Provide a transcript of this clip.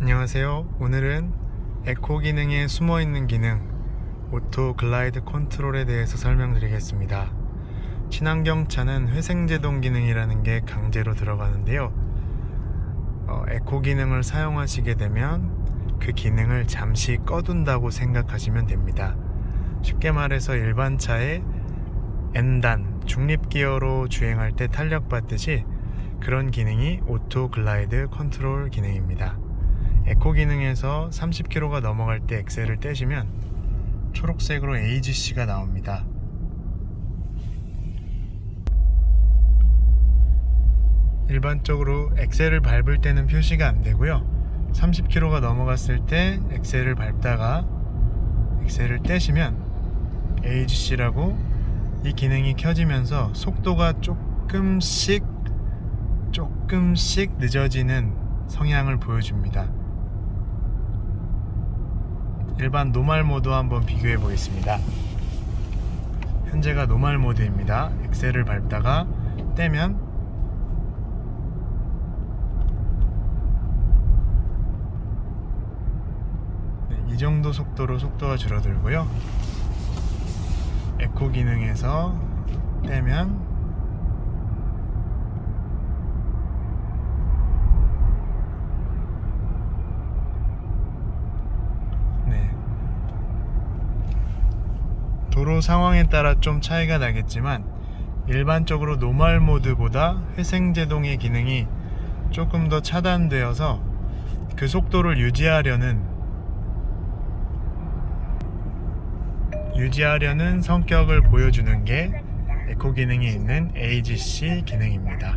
안녕하세요. 오늘은 에코 기능에 숨어 있는 기능 오토 글라이드 컨트롤에 대해서 설명드리겠습니다. 친환경 차는 회생제동 기능이라는 게 강제로 들어가는데요. 어, 에코 기능을 사용하시게 되면 그 기능을 잠시 꺼둔다고 생각하시면 됩니다. 쉽게 말해서 일반 차의 N단 중립 기어로 주행할 때 탄력 받듯이 그런 기능이 오토 글라이드 컨트롤 기능입니다. 에코 기능에서 30km가 넘어갈 때 엑셀을 떼시면 초록색으로 AGC가 나옵니다. 일반적으로 엑셀을 밟을 때는 표시가 안 되고요. 30km가 넘어갔을 때 엑셀을 밟다가 엑셀을 떼시면 AGC라고 이 기능이 켜지면서 속도가 조금씩 조금씩 늦어지는 성향을 보여줍니다. 일반 노말 모드와 한번 비교해 보겠습니다. 현재가 노말 모드입니다. 엑셀을 밟다가 떼면 네, 이 정도 속도로 속도가 줄어들고요. 에코 기능에서 떼면 네. 도로 상황에 따라 좀 차이가 나겠지만 일반적으로 노멀 모드보다 회생제동의 기능이 조금 더 차단되어서 그 속도를 유지하려는 유지하려는 성격을 보여주는 게 에코 기능이 있는 AGC 기능입니다.